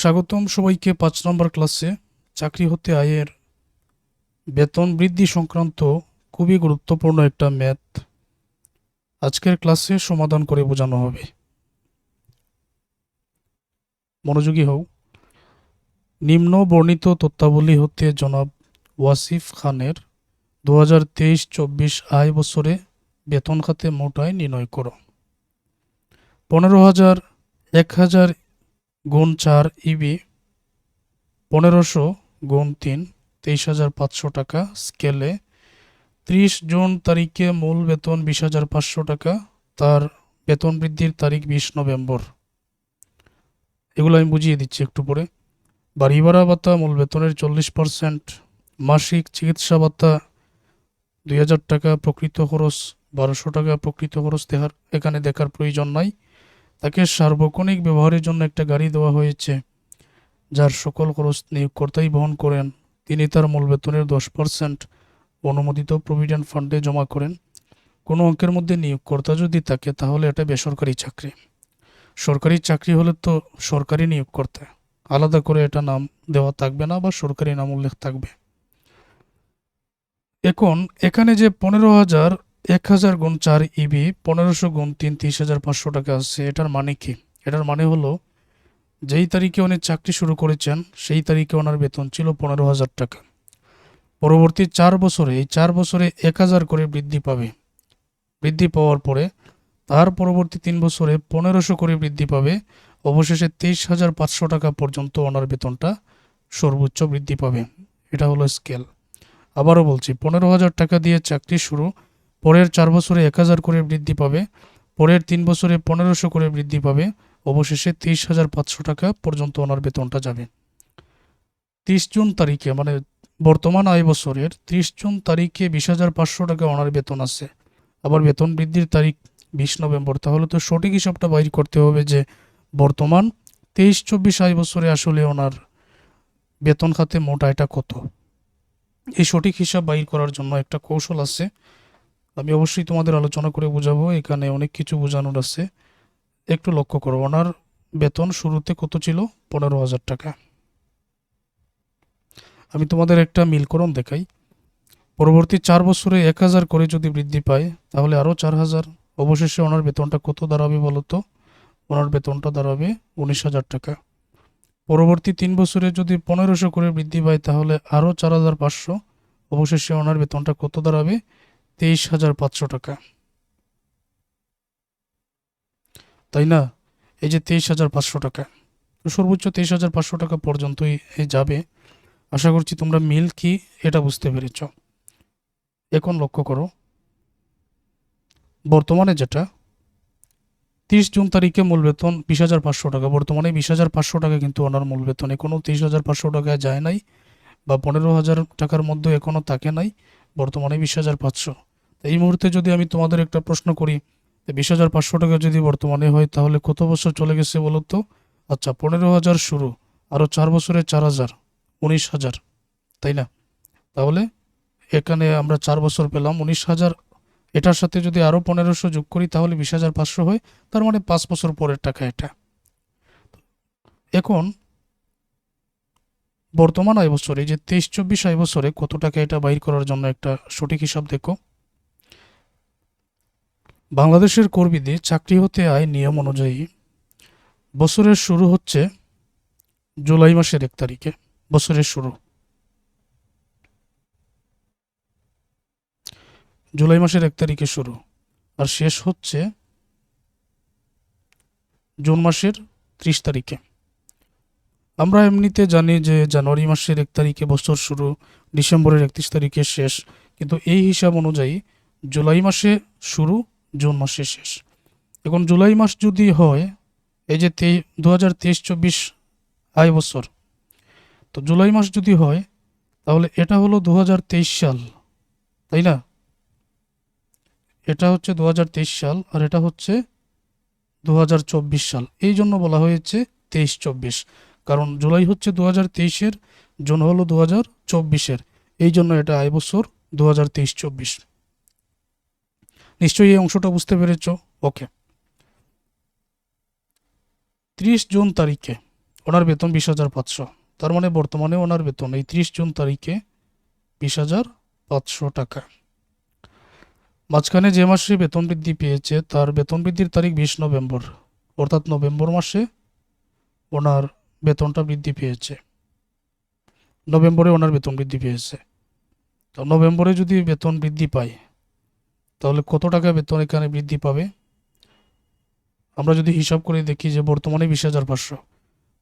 স্বাগতম সবাইকে পাঁচ নম্বর ক্লাসে। চাকরি হতে আয়ের বেতন বৃদ্ধি সংক্রান্ত খুবই গুরুত্বপূর্ণ একটা ম্যাথ। আজকের ক্লাসে সমাধান করে বোঝানো হবে। মনোযোগী হও। নিম্ন বর্ণিত তথ্যাবলী হতে জনাব ওয়াসিফ খানের দু হাজার তেইশ চব্বিশ আয় বছরে বেতন খাতে মোটায় নির্ণয় করো। পনেরো হাজার, এক হাজার গুণ চার ইবি, পনেরোশো গুণ তিন, তেইশ হাজার পাঁচশো টাকা স্কেলে। ত্রিশ জুন তারিখে মূল বেতন বিশ হাজার পাঁচশো টাকা, তার বেতন বৃদ্ধির তারিখ বিশ নভেম্বর। এগুলো আমি বুঝিয়ে দিচ্ছি একটু পরে। বাড়ি ভাড়া ভাতা, মূল বেতনের চল্লিশ পার্সেন্ট, মাসিক চিকিৎসা ভাতা দুই হাজার টাকা, প্রকৃত খরচ বারোশো টাকা, প্রকৃত খরচ দেখার এখানে দেখার প্রয়োজন নাই। তাকে সার্বক্ষণিক ব্যবহারের জন্য একটা গাড়ি দেওয়া হয়েছে, যার সকল খরচ নিয়োগকর্তাই বহন করেন। তিনি তার মূল বেতনের দশ পার্সেন্ট অনুমোদিত প্রভিডেন্ট ফান্ডে জমা করেন। কোনো অঙ্কের মধ্যে নিয়োগকর্তা যদি থাকে, তাহলে এটা বেসরকারি চাকরি। সরকারি চাকরি হলে তো সরকারি নিয়োগকর্তা। আলাদা করে এটা নাম দেওয়া থাকবে না বা সরকারি নাম উল্লেখ থাকবে। এখন এখানে যে পনেরো হাজার এক হাজার গুণ চার ইবি পনেরোশো গুণ তিন, তিরিশ হাজার পাঁচশো টাকা আছে। এটার মানে কি? এটার মানে হলো, যেই তারিখে উনি চাকরি শুরু করেছেন, সেই তারিখে ওনার বেতন ছিল পনেরো হাজার টাকা। পরবর্তী চার বছরে, এই চার বছরে এক হাজার করে বৃদ্ধি পাবে। বৃদ্ধি পাওয়ার পরে, তার পরবর্তী তিন বছরে পনেরোশো করে বৃদ্ধি পাবে। অবশেষে তেইশ হাজার পাঁচশো টাকা পর্যন্ত ওনার বেতনটা সর্বোচ্চ বৃদ্ধি পাবে। এটা হলো স্কেল। আবারও বলছি, পনেরো হাজার টাকা দিয়ে চাকরি শুরু পরের চার বছরে এক হাজার করে বৃদ্ধি পাবে, পরের তিন বছরে পনেরোশো করে বৃদ্ধি পাবে, অবশেষে তেইশ হাজার পাঁচশো টাকা পর্যন্ত ওনার বেতনটা যাবে। তিরিশ জুন তারিখে মানে বর্তমান আয় বছরের ত্রিশ জুন তারিখে বিশ হাজার পাঁচশো টাকা ওনার বেতন আছে আবার বেতন বৃদ্ধির তারিখ বিশ নভেম্বর, তাহলে তো সঠিক হিসাবটা বাইর করতে হবে যে বর্তমান তেইশ চব্বিশ আয় বছরে আসলে ওনার বেতন খাতে মোট আয়টা কত। এই সঠিক হিসাব বাইর করার জন্য একটা কৌশল আছে। আমি অবশ্যই তোমাদের আলোচনা করে বোঝাবো, এখানে অনেক কিছু বোঝানোর আছে। একটু লক্ষ্য করো, ওনার বেতন শুরুতে কত ছিল? পনেরো হাজার টাকা। আমি তোমাদের একটা মিলকরণ দেখাই। পরবর্তী চার বছরে এক হাজার করে যদি বৃদ্ধি পায়, তাহলে আরও চার হাজার। অবশেষে ওনার বেতনটা কত দাঁড়াবে বলো তো? ওনার বেতনটা দাঁড়াবে উনিশ হাজার টাকা। পরবর্তী তিন বছরে যদি পনেরোশো করে বৃদ্ধি পায়, তাহলে আরও চার হাজার পাঁচশো। অবশেষে ওনার বেতনটা কত দাঁড়াবে? তেইশ হাজার পাঁচশো টাকা। তাই না? এই যে তেইশ হাজার পাঁচশো টাকা। সর্বোচ্চ তেইশ হাজার পাঁচশো টাকা পর্যন্তই যাবে। আশা করছি তোমরা মিল কি এটা বুঝতে পেরেছ। এখন লক্ষ্য করো। বর্তমানে যেটা, তিরিশ জুন তারিখে মূল বেতন বিশ হাজার পাঁচশো টাকা। বর্তমানে বিশ হাজার পাঁচশো টাকা কিন্তু ওনার মূল বেতন। এখনও তিরিশ হাজার পাঁচশো টাকায় যায় নাই বা পনেরো হাজার টাকার মধ্যে এখনও থাকে নাই। বর্তমানে বিশ হাজার পাঁচশো। এই মুহূর্তে যদি আমি তোমাদের একটা প্রশ্ন করি বিশ হাজার পাঁচশো টাকা যদি বর্তমানে হয়, তাহলে কত বছর চলে গেছে বলো তো? আচ্ছা পনেরো হাজার শুরু আরও চার বছরে চার হাজার, উনিশ হাজার, তাই না? তাহলে এখানে আমরা চার বছর পেলাম, উনিশ হাজার। এটার সাথে যদি আরও পনেরোশো যোগ করি, তাহলে বিশ হাজার পাঁচশো হয়, তার মানে পাঁচ বছর পরের টাকা এটা। এখন বর্তমান আয় বছর যে তেইশ চব্বিশ আয় বছরে কত টাকা এটা বাইর করার জন্য একটা সঠিক হিসাব দেখো। বাংলাদেশের কর্মীদের চাকরি হতে আয় নিয়ম অনুযায়ী বছরের শুরু হচ্ছে জুলাই মাসের এক তারিখে। বছরের শুরু। জুলাই মাসের এক তারিখে শুরু। আর শেষ হচ্ছে জুন মাসের ত্রিশ তারিখে। আমরা এমনিতে জানি যে জানুয়ারি মাসের এক তারিখে বছর শুরু, ডিসেম্বরের একত্রিশ তারিখে শেষ। কিন্তু এই হিসাব অনুযায়ী জুলাই মাসে শুরু জুন মাসে শেষ। এখন জুলাই মাস যদি হয়, এই যে তেই দু হাজার তেইশ চব্বিশ আয় বছর, তো জুলাই মাস যদি হয়, তাহলে এটা হলো দু হাজার তেইশ সাল, তাই না? এটা হচ্ছে দু হাজার তেইশ সাল আর এটা হচ্ছে দু হাজার চব্বিশ সাল। এই জন্য বলা হয়েছে তেইশ চব্বিশ, কারণ জুলাই হচ্ছে দু হাজার তেইশের, জুন হলো দু হাজার চব্বিশের, এই জন্য এটা আয় বছর দু হাজার তেইশ চব্বিশ। নিশ্চয়ই এই অংশটা বুঝতে পেরেছ? ওকে ত্রিশ জুন তারিখে ওনার বেতন বিশ হাজার পাঁচশো। তার মানে বর্তমানে ওনার বেতন এই ত্রিশ জুন তারিখে বিশ হাজার পাঁচশো টাকা। মাঝখানে যে মাসে বেতন বৃদ্ধি পেয়েছে, তার বেতন বৃদ্ধির তারিখ বিশ নভেম্বর, অর্থাৎ নভেম্বর মাসে ওনার বেতনটা বৃদ্ধি পেয়েছে। নভেম্বরে ওনার বেতন বৃদ্ধি পেয়েছে। তো নভেম্বরে যদি বেতন বৃদ্ধি পায় তাহলে কত টাকা বেতন এখানে বৃদ্ধি পাবে? আমরা যদি হিসাব করে দেখি যে বর্তমানে বিশ হাজার পাঁচশো।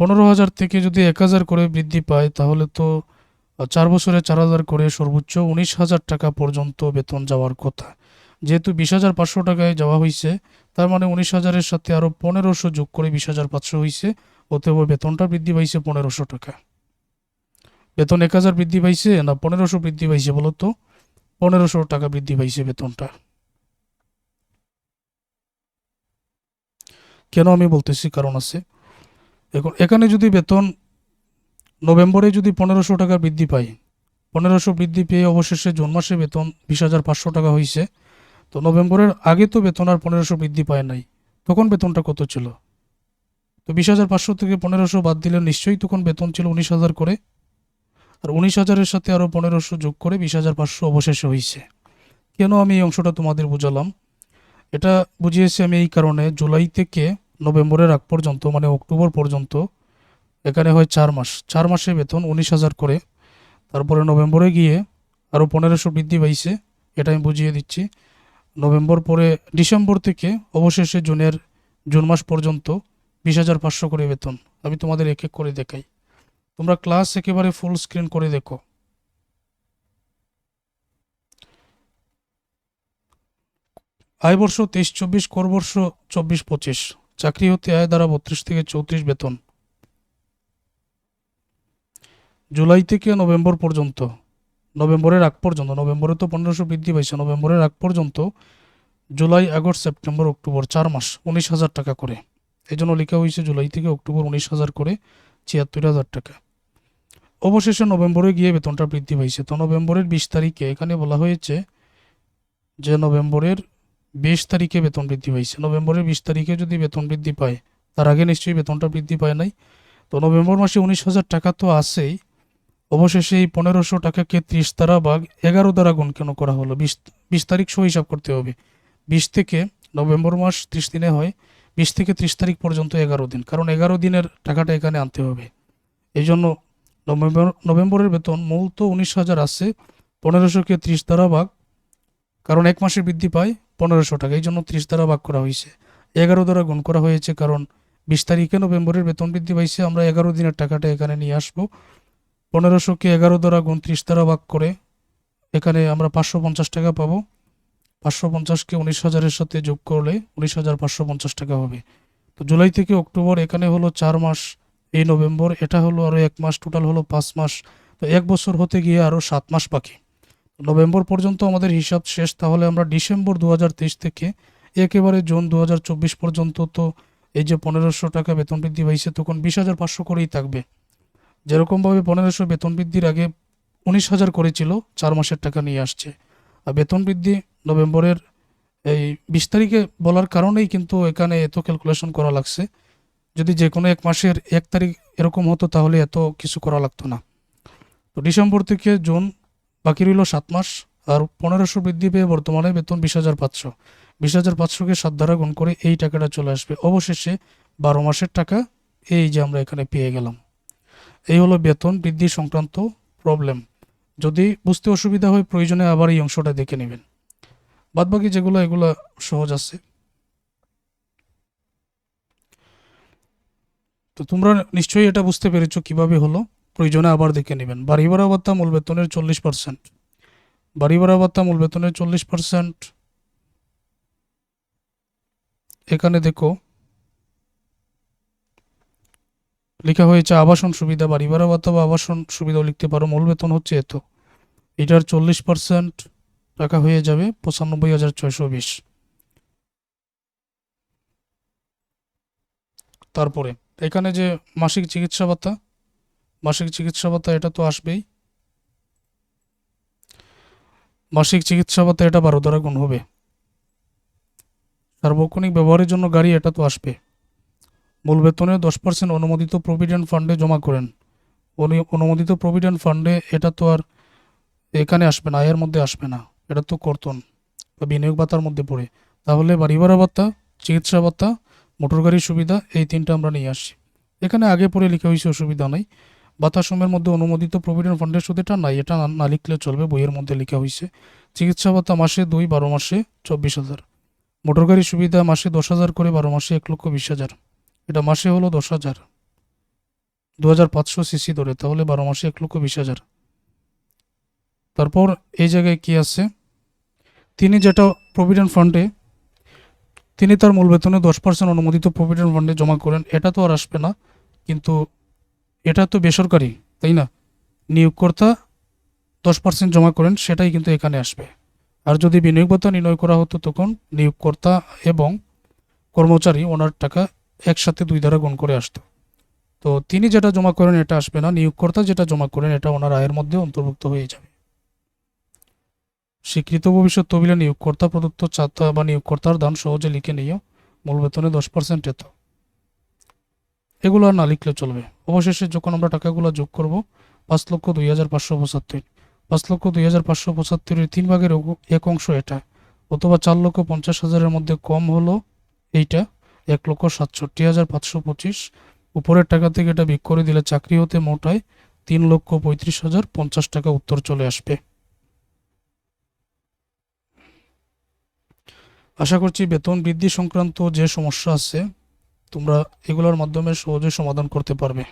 পনেরো হাজার থেকে যদি এক হাজার করে বৃদ্ধি পায়, তাহলে তো চার বছরে চার হাজার করে সর্বোচ্চ উনিশ হাজার টাকা পর্যন্ত বেতন যাওয়ার কথা। যেহেতু বিশ হাজার পাঁচশো টাকায় যাওয়া হয়েছে তার মানে উনিশ হাজারের সাথে আরও পনেরোশো যোগ করে বিশ হাজার পাঁচশো হয়েছে অতএব বেতনটা বৃদ্ধি পাইছে পনেরোশো টাকা। বেতন এক হাজার বৃদ্ধি পাইছে না পনেরোশো বৃদ্ধি পাইছে বলতো পনেরোশো টাকা বৃদ্ধি পাইছে বেতনটা। কেন আমি বলতেছি? কারণ আছে। এখন এখানে যদি বেতন নভেম্বরে যদি পনেরোশো টাকা বৃদ্ধি পাই পনেরোশো বৃদ্ধি পেয়ে অবশেষে জুন মাসে বেতন বিশ হাজার পাঁচশো টাকা হয়েছে। তো নভেম্বরের আগে তো বেতন আর পনেরোশো বৃদ্ধি পায় নাই। তখন বেতনটা কত ছিল? তো বিশ হাজার পাঁচশো থেকে পনেরোশো বাদ দিলে নিশ্চয়ই তখন বেতন ছিল উনিশ হাজার করে। আর উনিশ হাজারের সাথে আরও পনেরোশো যোগ করে বিশ হাজার পাঁচশো অবশেষে হয়েছে। কেন আমি এই অংশটা তোমাদের বুঝালাম? এটা বুঝিয়েছি আমি এই কারণে। জুলাই থেকে নভেম্বরের আগ পর্যন্ত মানে অক্টোবর পর্যন্ত, এখানে হয় চার মাস। চার মাসে বেতন উনিশ হাজার করে। তারপরে নভেম্বরে গিয়ে আরও পনেরোশো বৃদ্ধি পাইছে, এটা আমি বুঝিয়ে দিচ্ছি। নভেম্বর পরে ডিসেম্বর থেকে অবশেষে জুনের, জুন মাস পর্যন্ত বিশ হাজার পাঁচশো করে বেতন। আমি তোমাদের এক এক করে দেখাই। তোমরা ক্লাস একেবারে ফুল স্ক্রিন করে দেখো। আয় বর্ষ তেইশ, চব্বিশ, কর বর্ষ চব্বিশ, পঁচিশ। চাকরি হতে আয় দ্বারা বত্রিশ থেকে চৌত্রিশ বেতন। জুলাই থেকে নভেম্বর পর্যন্ত, নভেম্বরের আগ পর্যন্ত, নভেম্বরে তো পনেরোশো বৃদ্ধি পাইছে, নভেম্বরের আগ পর্যন্ত জুলাই, আগস্ট, সেপ্টেম্বর, অক্টোবর চার মাস উনিশ হাজার টাকা করে। এই জন্য লেখা হয়েছে জুলাই থেকে অক্টোবর উনিশ হাজার করে ছিয়াত্তর হাজার টাকা। অবশেষে নভেম্বরে গিয়ে বেতনটা বৃদ্ধি পাইছে। তো নভেম্বরের বিশ তারিখে এখানে বলা হয়েছে যে নভেম্বরের বিশ তারিখে বেতন বৃদ্ধি পাইছে। নভেম্বরের বিশ তারিখে যদি বেতন বৃদ্ধি পায়, তার আগে নিশ্চয়ই বেতনটা বৃদ্ধি পায় নাই। তো নভেম্বর মাসে উনিশ হাজার টাকা তো আছেই। অবশেষে এই পনেরোশো টাকাকে ত্রিশ দ্বারা ভাগ এগারো দ্বারা গুণ কেন করা হলো? বিশ বিশ তারিখ সহ হিসাব করতে হবে। বিশ থেকে নভেম্বর মাস ত্রিশ দিনে হয়, বিশ থেকে ত্রিশ তারিখ পর্যন্ত এগারো দিন। কারণ এগারো দিনের টাকাটা এখানে আনতে হবে। এই জন্য নভেম্বর, নভেম্বরের বেতন মূল তো উনিশ হাজার আছে, পনেরোশোকে ত্রিশ দ্বারা ভাগ। কারণ এক মাসে বৃদ্ধি পায় পনেরোশো টাকা। এই জন্য ত্রিশ দ্বারা ভাগ করা হয়েছে এগারো দ্বারা গুণ করা হয়েছে কারণ বিশ তারিখে নভেম্বরের বেতন বৃদ্ধি পাইছে। আমরা এগারো দিনের টাকাটা এখানে নিয়ে আসব। পনেরোশোকে এগারো দ্বারা গুণ ত্রিশ দ্বারা ভাগ করে এখানে আমরা পাঁচশো পঞ্চাশ টাকা পাবো। পাঁচশো পঞ্চাশকে উনিশ হাজারের সাথে যোগ করলে উনিশ হাজার পাঁচশো পঞ্চাশ টাকা হবে। তো জুলাই থেকে অক্টোবর এখানে হলো চার মাস, এই নভেম্বর, এটা হলো আরও এক মাস, টোটাল হলো পাঁচ মাস। তো এক বছর হতে গিয়ে আরও সাত মাস বাকি। নভেম্বর পর্যন্ত আমাদের হিসাব শেষ, তাহলে আমরা ডিসেম্বর দু হাজার তেইশ থেকে একেবারে জুন দু হাজার চব্বিশ পর্যন্ত তো এই যে পনেরোশো টাকা বেতন বৃদ্ধি পাইছে, তখন বিশ হাজার পাঁচশো করেই থাকবে। যেরকমভাবে পনেরোশো বেতন বৃদ্ধির আগে উনিশ হাজার করেছিল, চার মাসের টাকা নিয়ে আসছে। আর বেতন বৃদ্ধি নভেম্বরের এই বিশ তারিখে বলার কারণেই কিন্তু এখানে এত ক্যালকুলেশন করা লাগছে। যদি যে কোনো এক মাসের এক তারিখ এরকম হতো, তাহলে এত কিছু করা লাগতো না। তো ডিসেম্বর থেকে জুন বাকি রইল সাত মাস, আর পনেরোশো বৃদ্ধি পেয়ে বর্তমানে বেতন বিশ হাজার পাঁচশো। বিশ হাজার পাঁচশোকে সাত দ্বারা গুণ করে এই টাকাটা চলে আসবে। অবশেষে বারো মাসের টাকা এই যে আমরা এখানে পেয়ে গেলাম। এই হলো বেতন বৃদ্ধি সংক্রান্ত প্রবলেম যদি বুঝতে অসুবিধা হয় প্রয়োজনে আবার এই অংশটা দেখে নেবেন। বাদবাকি যেগুলো, এগুলো সহজ আছে। তো তোমরা নিশ্চয়ই এটা বুঝতে পেরেছ কীভাবে হলো। প্রয়োজনে আবার দেখে নেবেন। বাড়ি ভাড়া ভাত্তা মূল বেতনের চল্লিশ পার্সেন্ট বাড়ি ভাড়া ভাত্তা মূল বেতনের চল্লিশ পার্সেন্ট এখানে দেখো, লেখা হয়েছে আবাসন সুবিধা, বাড়ি ভাড়া ভাতা বা আবাসন সুবিধাও লিখতে পারো। মূল বেতন হচ্ছে এত। এটার চল্লিশ পার্সেন্ট টাকা হয়ে যাবে পঁচানব্বই হাজার ছয়শো বিশ। তারপরে, এখানে যে মাসিক চিকিৎসা ভাতা মাসিক চিকিৎসা ভাতা এটা তো আসবেই। মাসিক চিকিৎসা ভাতা এটা বারো দ্বারা গুণ হবে। সার্বক্ষণিক ব্যবহারের জন্য গাড়ি এটা তো আসবে। মূল বেতনে দশ পার্সেন্ট অনুমোদিত প্রভিডেন্ট ফান্ডে জমা করেন। অনু- অনুমোদিত প্রভিডেন্ট ফান্ডে এটা তো আর এখানে আসবে না, আয়ের মধ্যে আসবে না। এটা তো কর্তন বা বিনিয়োগ ভাতার মধ্যে পড়ে। তাহলে বাড়ি ভাড়া ভাতা, চিকিৎসা ভাতা, মোটর গাড়ির সুবিধা এই তিনটা আমরা নিয়ে আসছি। এখানে আগে পরে লিখে হয়েছে অসুবিধা নাই। বাতাসমের মধ্যে অনুমোদিত প্রভিডেন্ট ফান্ডের সুদ এটা নাই এটা না- লিখলে চলবে, বইয়ের মধ্যে লেখা হয়েছে চিকিৎসা ভাতা মাসে দুই, বারো মাসে চব্বিশ হাজার। মোটর গাড়ির সুবিধা মাসে দশ হাজার করে, বারো মাসে এক লক্ষ বিশ হাজার। এটা মাসে হলো দশ হাজার। দু হাজার পাঁচশো সিসি ধরে, তাহলে বারো মাসে এক লক্ষ বিশ হাজার। তারপর এই জায়গায় কি আছে? তিনি যেটা প্রভিডেন্ট ফান্ডে, তিনি তার মূল বেতনে দশ পার্সেন্ট অনুমোদিত প্রভিডেন্ট ফান্ডে জমা করেন, এটা তো আর আসবে না। কিন্তু এটা তো বেসরকারি, তাই না? নিয়োগকর্তা দশ পার্সেন্ট জমা করেন, সেটাই কিন্তু এখানে আসবে। আর যদি বিনিয়োগ ভাতা নির্ণয় করা হতো, তখন নিয়োগকর্তা এবং কর্মচারী ওনার টাকা একসাথে দুই দ্বারা গুণ করে আসতো। তো তিনি যেটা জমা করেন, এটা আসবে না। নিয়োগকর্তা যেটা জমা করেন, এটা ওনার আয়ের মধ্যে অন্তর্ভুক্ত হয়ে যাবে। স্বীকৃত ভবিষ্যৎ তহবিলে নিয়োগকর্তা প্রদত্ত চাতা বা নিয়োগকর্তার দান সহজে লিখে নিও মূল বেতনে দশ পার্সেন্ট এত। এগুলো আর না লিখলে চলবে। অবশেষে যখন আমরা টাকাগুলো যোগ করব, পাঁচ লক্ষ দুই হাজার পাঁচশো পঁচাত্তর। পাঁচ লক্ষ দুই হাজার পাঁচশো পঁচাত্তরের তিন ভাগের এক অংশ এটা। অথবা চার লক্ষ পঞ্চাশ হাজারের মধ্যে কম হলো এইটা, এক লক্ষ সাতষট্টি হাজার পাঁচশো পঁচিশ। উপরের টাকা থেকে এটা বিক করে দিলে চাকরি হতে মোটায় তিন লক্ষ পঁয়ত্রিশ হাজার পঞ্চাশ টাকা উত্তর চলে আসবে। আশা করছি বেতন বৃদ্ধি সংক্রান্ত যে সমস্যা আছে তোমরা এগুলোর মাধ্যমে সহজে সমাধান করতে পারবে।